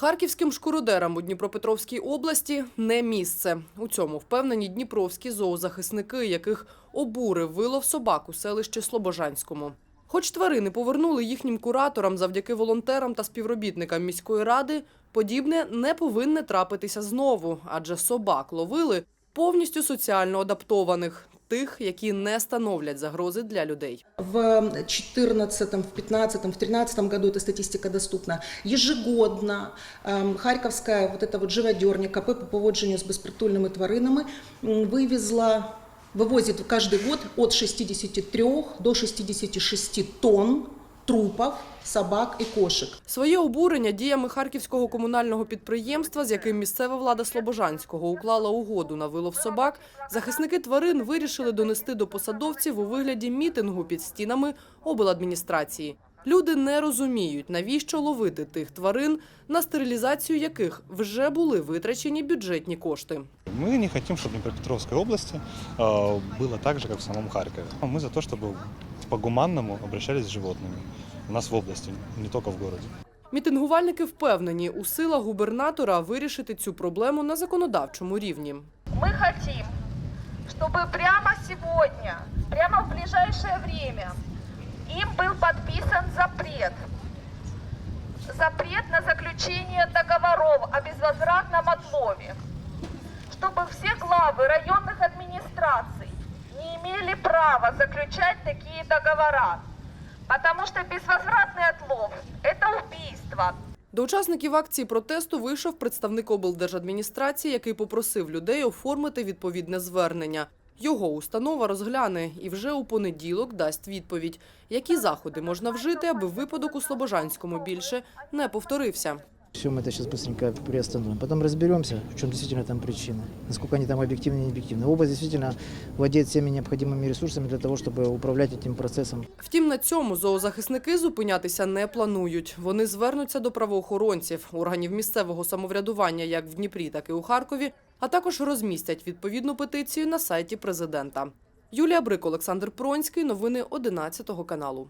Харківським шкуродерам у Дніпропетровській області не місце. У цьому впевнені дніпровські зоозахисники, яких обурив вилов собак у селищі Слобожанському. Хоч тварини повернули їхнім кураторам завдяки волонтерам та співробітникам міської ради, подібне не повинне трапитися знову, адже собак ловили повністю соціально адаптованих, тих, які не становлять загрози для людей. В 2014, в 2015, в 2013 году эта статистика доступна. Ежегодно эм, Харьковская вот эта вот живодерня КП по поводженню с беспритульными тваринами м, вывезла, вывозит каждый год от 63 до 66 тонн трупов собак и кошек. Своє обурення діями харківського комунального підприємства, з яким місцева влада Слобожанського уклала угоду на вилов собак, захисники тварин вирішили донести до посадовців у вигляді мітингу під стінами обладміністрації. Люди не розуміють, навіщо ловити тих тварин, на стерилізацію яких вже були витрачені бюджетні кошти. Мы не хотим, чтобы в Днепропетровской области э, было так же, как в самом Харькове. Мы за то, чтобы по-гуманному обращались с животными. У нас в области, не только в городе. Мітингувальники впевнені, у силах губернатора вирішити цю проблему на законодавчому рівні. Мы хотим, чтобы прямо сегодня, прямо в ближайшее время им был подписан запрет. Запрет на заключение договоров о безвозвратном отлове. Чтобы все главы районных администраций не права заключать такие договора. Потому что безвозвратный отлов – это убийство. До учасників акції протесту вийшов представник облдержадміністрації, який попросив людей оформити відповідне звернення. Його установа розгляне і вже у понеділок дасть відповідь, які заходи можна вжити, аби випадок у Слобожанському більше не повторився. Все мы это сейчас быстренько приостановим. Потом разберемся, в чем действительно там причины, насколько они там объективны и не объективны. Область действительно владеет всеми необходимыми ресурсами для того, чтобы управлять этим процессом. Втім, на цьому зоозахисники зупинятися не планують. Вони звернуться до правоохоронців, органів місцевого самоврядування як в Дніпрі, так і у Харкові, а також розмістять відповідну петицію на сайті президента. Юлія Брик, Олександр Пронський. Новини 11 каналу.